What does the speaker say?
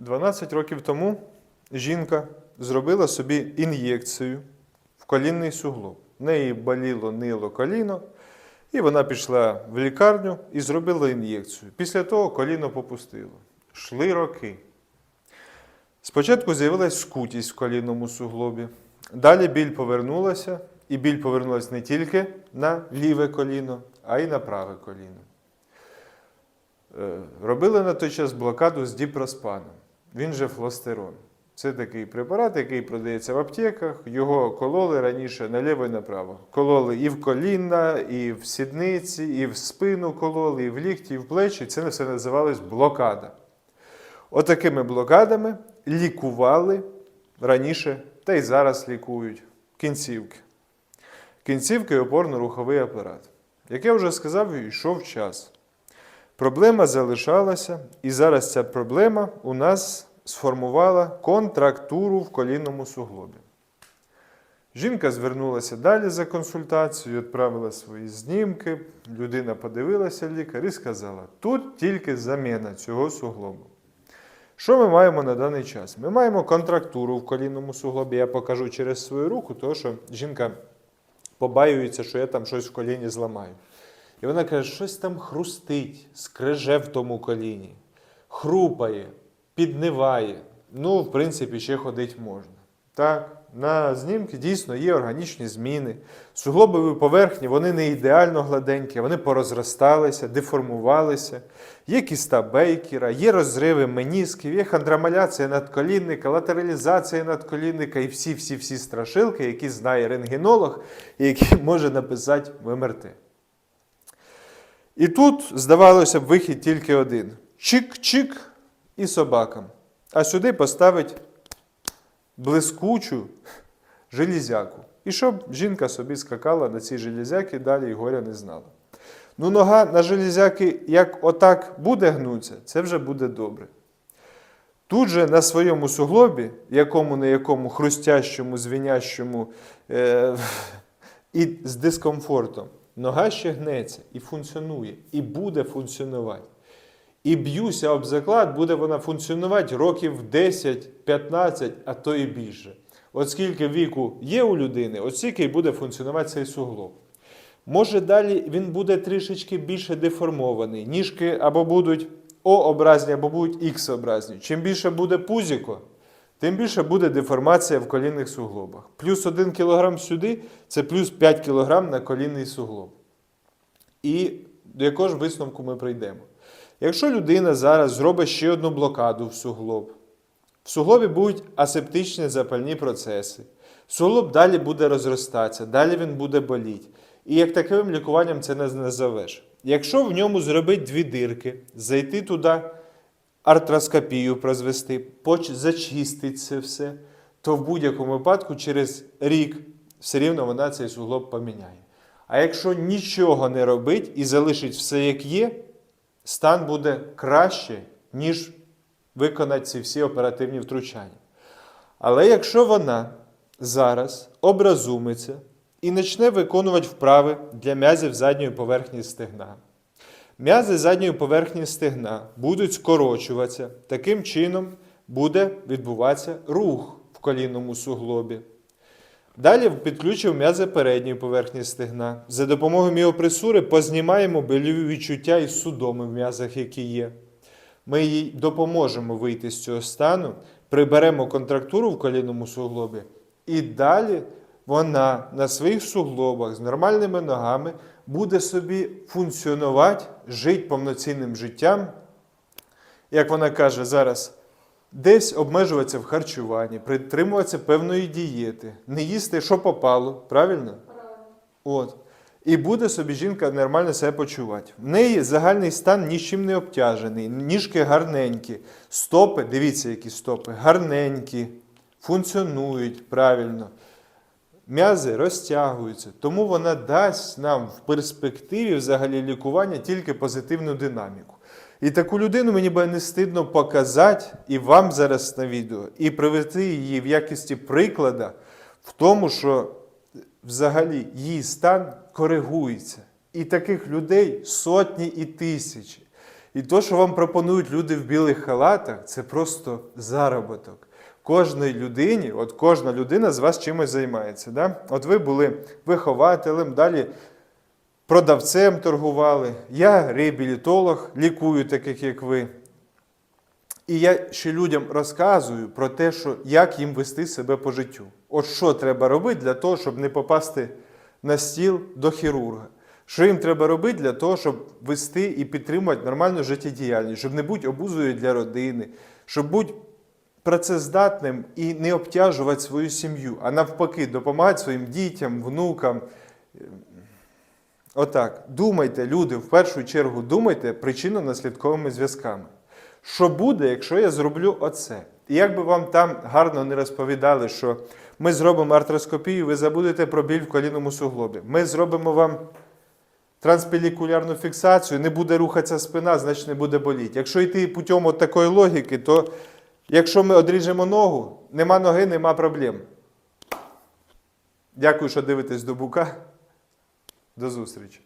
12 років тому жінка зробила собі ін'єкцію в колінний суглоб. В неї боліло, нило коліно, і вона пішла в лікарню і зробила ін'єкцію. Після того коліно попустило. Шли роки. Спочатку з'явилась скутість в колінному суглобі. Далі біль повернулася, і біль повернулася не тільки на ліве коліно, а й на праве коліно. Е, Робили на той час блокаду з діпроспаном. Він же флостерон. Це такий препарат, який продається в аптеках. Його кололи раніше наліво і направо. Кололи і в коліна, і в сідниці, і в спину кололи, і в лікті, і в плечі. Це все називалось блокада. Отакими блокадами лікували раніше, та й зараз лікують кінцівки. Кінцівки опорно-руховий апарат. Як я вже сказав, йшов час. Проблема залишалася, і зараз ця проблема у нас сформувала контрактуру в колінному суглобі. Жінка звернулася далі за консультацією, відправила свої знімки. Людина подивилася лікар і сказала: тут тільки заміна цього суглобу. Що ми маємо на даний час? Ми маємо контрактуру в колінному суглобі. Я покажу через свою руку, тому що жінка побаюється, що я там щось в коліні зламаю. І вона каже, щось там хрустить, скреже в тому коліні, хрупає, підниває. Ну, в принципі, ще ходити можна. Так, на знімки дійсно є органічні зміни. Суглобові поверхні вони не ідеально гладенькі, вони порозросталися, деформувалися. Є кіста Бейкера, є розриви менісків, є хандромаляція надколінника, латералізація надколінника і всі-всі-всі страшилки, які знає рентгенолог і які може написати в МРТ. І тут, здавалося б, вихід тільки один: чик-чик і собакам. А сюди поставить блискучу железяку. І щоб жінка собі скакала на цій железяки, далі і горя не знала. Ну, нога на железяки, як отак буде гнуться, це вже буде добре. Тут же на своєму суглобі, якому не якому хрустящому, звінящому е- і з дискомфортом, нога ще гнеться і функціонує, і буде функціонувати. І б'юся об заклад, буде вона функціонувати років 10, 15, а то і більше. От скільки віку є у людини, от стільки і буде функціонувати цей суглоб. Може, далі він буде трішечки більше деформований. Ніжки або будуть О-образні, або будуть Х-образні. Чим більше буде пузіко, тим більше буде деформація в колінних суглобах. Плюс 1 кг сюди це плюс 5 кг на колінний суглоб. І до якого ж висновку ми прийдемо? Якщо людина зараз зробить ще одну блокаду в суглоб, в суглобі будуть асептичні запальні процеси, суглоб далі буде розростатися, далі він буде боліти. І як таким лікуванням це не назовеш. Якщо в ньому зробити дві дирки, зайти туди, артроскопію прозвести, зачистити це все, то в будь-якому випадку через рік все рівно вона цей суглоб поміняє. А якщо нічого не робить і залишить все як є, стан буде краще, ніж виконати ці всі оперативні втручання. Але якщо вона зараз образумиться і почне виконувати вправи для м'язів задньої поверхні стегна, м'язи задньої поверхні стегна будуть скорочуватися, таким чином буде відбуватися рух в колінному суглобі. Далі підключив м'язи передньої поверхні стегна. За допомогою міопресури познімаємо больові відчуття із судоми в м'язах, які є. Ми їй допоможемо вийти з цього стану, приберемо контрактуру в колінному суглобі, і далі вона на своїх суглобах з нормальними ногами буде собі функціонувати, жити повноцінним життям. Як вона каже зараз, десь обмежуватися в харчуванні, притримуватися певної дієти, не їсти, що попало, правильно? От. І буде собі жінка нормально себе почувати. В неї загальний стан нічим не обтяжений, ніжки гарненькі, стопи, дивіться, які стопи, гарненькі, функціонують правильно. М'язи розтягуються, тому вона дасть нам в перспективі взагалі лікування тільки позитивну динаміку. І таку людину мені би не стидно показати і вам зараз на відео, і привести її в якості приклада в тому, що взагалі її стан коригується. І таких людей сотні і тисячі. І то, що вам пропонують люди в білих халатах, це просто заробіток. Кожній людині, от кожна людина з вас чимось займається. Да? От ви були вихователем, далі продавцем торгували. Я реабілітолог, лікую таких, як ви. І я ще людям розказую про те, що як їм вести себе по життю. От що треба робити для того, щоб не попасти на стіл до хірурга. Що їм треба робити для того, щоб вести і підтримувати нормальну життєдіяльність, щоб не бути обузою для родини, щоб бути працездатним і не обтяжувати свою сім'ю, а навпаки, допомагати своїм дітям, внукам. Отак, думайте, люди, в першу чергу думайте причинно-наслідковими зв'язками. Що буде, якщо я зроблю оце? І як би вам там гарно не розповідали, що ми зробимо артроскопію, ви забудете про біль в колінному суглобі. Ми зробимо вам транспелікулярну фіксацію, не буде рухатися спина, значить не буде боліти. Якщо йти путем от такої логіки, то якщо ми одріжемо ногу, нема ноги, нема проблем. Дякую, що дивитесь до бука. До зустрічі.